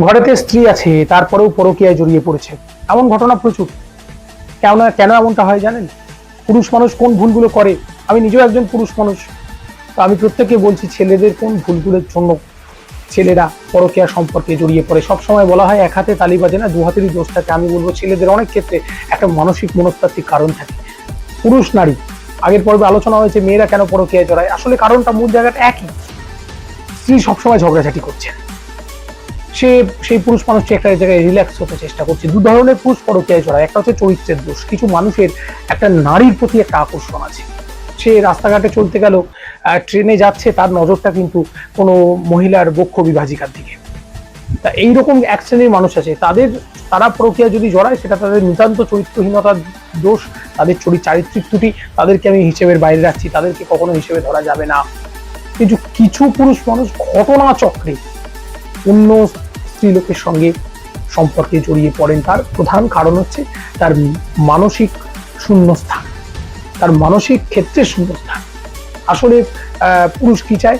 ঘরেতে স্ত্রী আছে, তারপরেও পরকীয়ায় জড়িয়ে পড়েছে। এমন ঘটনা প্রচুর। কেন কেন এমনটা হয় জানেন? পুরুষ মানুষ কোন ভুলগুলো করে? আমি নিজেও একজন পুরুষ মানুষ। তো আমি প্রত্যেককে বলছি, ছেলেদের কোন ভুলগুলোর জন্য ছেলেরা পরকীয়া সম্পর্কে জড়িয়ে পড়ে? সব সময় বলা হয়, এক হাতে তালি বাজে না, দু হাতেরই দোষ থাকে আমি বলব, ছেলেদের অনেক ক্ষেত্রে একটা মানসিক মনস্তাত্ত্বিক কারণ থাকে। পুরুষ, নারী। আগের পর্বে আলোচনা হয়েছে, মেয়েরা কেন পরকীয়ায় জড়ায়? আসলে কারণটা মূল জায়গাটা একই। স্ত্রী সবসময় ঝগড়াঝাটি করছে। সে, সেই পুরুষ মানুষটি একটা জায়গায় রিল্যাক্স হতে চেষ্টা করছে। দু ধরনের পুরুষ পরকীয়ায় জড়ায়। একটা হচ্ছে চরিত্রের দোষ। কিছু মানুষের একটা নারীর প্রতি একটা আকর্ষণ আছে। সে রাস্তাঘাটে চলতে গেল ট্রেনে যাচ্ছে, তার নজরটা কিন্তু কোনো মহিলার বক্ষ বিভাজিকার দিকে। তা এইরকম এক শ্রেণির মানুষ আছে। তাদের, তারা প্রক্রিয়া যদি জড়ায়, সেটা তাদের নিতান্ত চরিত্রহীনতার দোষ। তাদের চরিত চারিত্রিক ত্রুটি তাদেরকে আমি হিসেবের বাইরে রাখছি। তাদেরকে কখনো হিসেবে ধরা যাবে না। কিন্তু কিছু পুরুষ মানুষ ঘটনা চক্রে অন্য স্ত্রীলোকের সঙ্গে সম্পর্কে জড়িয়ে পড়েন, তার প্রধান কারণ হচ্ছে তার মানসিক শূন্যস্থান। তার মানসিক ক্ষেত্রে শূন্যস্থান। আসলে পুরুষ কি চায়?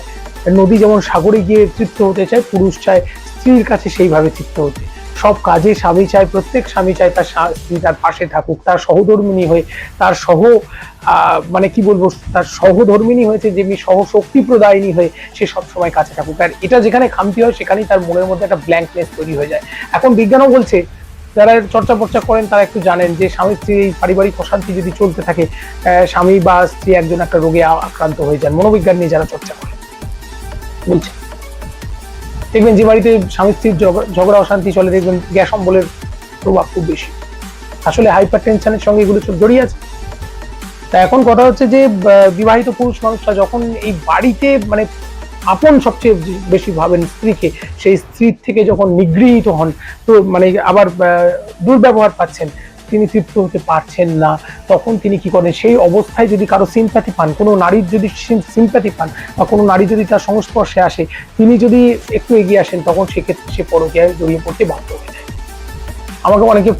নদী যেমন সাগরে গিয়ে তৃপ্ত হতে চায়, পুরুষ চায় স্ত্রীর কাছে সেইভাবে তৃপ্ত হতে। সব কাজে স্বামী চায়, প্রত্যেক স্বামী চায় তার স্ত্রী তার পাশে থাকুক, তার সহধর্মিনী হয়ে, তার সহ মানে কি বলব, তার সহধর্মিনী হয়েছে যেমনি সহ শক্তি প্রদায়িনী হয়ে সে সবসময় কাছে থাকুক। আর এটা যেখানে খামতি হয়, সেখানেই তার মনের মধ্যে একটা ব্ল্যাঙ্কনেস তৈরি হয়ে যায়। এখন বিজ্ঞানও বলছে, যারা চর্চা পর্চা করেন তারা একটু জানেন যে স্বামী স্ত্রী এই পারিবারিক অশান্তি যদি চলতে থাকে স্বামী বা স্ত্রী একজন একটা রোগে আক্রান্ত হয়ে যান। মনোবিজ্ঞান নিয়ে যারা চর্চা করেন। বলছে। দেখবেন যে বাড়িতে স্বামী স্ত্রীর ঝগড়া, অশান্তি চলে, দেখবেন গ্যাস অম্বলের প্রভাব খুব বেশি। আসলে হাইপার টেনশনের সঙ্গে এগুলো জড়িয়ে আছে। তা এখন কথা হচ্ছে যে বিবাহিত পুরুষ মানুষরা যখন এই বাড়িতে মানে আপন সবচেয়ে বেশি ভাবেন স্ত্রীকে, সেই স্ত্রীর থেকে যখন নিগৃহীত হন, তো মানে আবার দুর্ব্যবহার পাচ্ছেন। তিনি তৃপ্ত হতে পারছেন না, তখন তিনি কি করেন? সেই অবস্থায় যদি কারও সিম্প্যাথি পান, কোনো নারীর যদি সিম্প্যাথি পান বা কোনো নারী যদি তার সংস্পর্শে আসে, তিনি যদি একটু এগিয়ে আসেন, তখন সেক্ষেত্রে সে পরকীয়ায় জড়িয়ে পড়তে বাধ্য হয়ে যায়। আমাকে অনেকে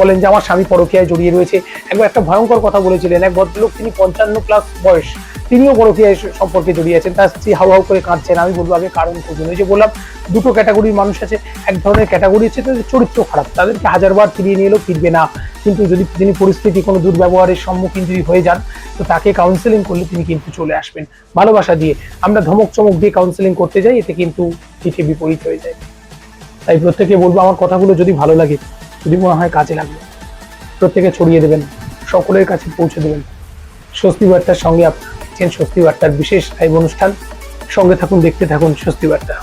বলেন যে, আমার স্বামী পরকীয়ায় জড়িয়ে রয়েছে। একবার একটা ভয়ঙ্কর কথা বলেছিলেন, এক ভদ্রলোক, তিনি পঞ্চান্ন প্লাস বয়স, তিনিও পরকীয়ায় সম্পর্কে জড়িয়ে আছেন, তার স্ত্রী হাউ হাউ করে কাঁদছেন, আমি বলব, আগে কারণ খুঁজুন। ওই যে বললাম, দুটো ক্যাটাগরির মানুষ আছে, এক ধরনের ক্যাটাগরি আছে তাদের চরিত্র খারাপ, তাদেরকে হাজারবার ফিরিয়ে নিয়ে এলেও ফিরবে না। কিন্তু যদি তিনি পরিস্থিতি কোনো দুর্ব্যবহারের সম্মুখীন যদি হয়ে যান, তো তাকে কাউন্সেলিং করলে তিনি কিন্তু চলে আসবেন। ভালোবাসা দিয়ে আমরা ধমক চমক দিয়ে কাউন্সেলিং করতে যাই, এতে কিন্তু পিঠে বিপরীত হয়ে যায়। তাই প্রত্যেকে বলব, আমার কথাগুলো যদি ভালো লাগে, যদি মনে হয় কাজে লাগবে প্রত্যেকে ছড়িয়ে দেবেন, সকলের কাছে পৌঁছে দেবেন। স্বস্তি বার্তার সঙ্গে দেখছেন স্বস্তি বার্তার বিশেষ লাইভ অনুষ্ঠান। সঙ্গে থাকুন, দেখতে থাকুন স্বস্তি বার্তা।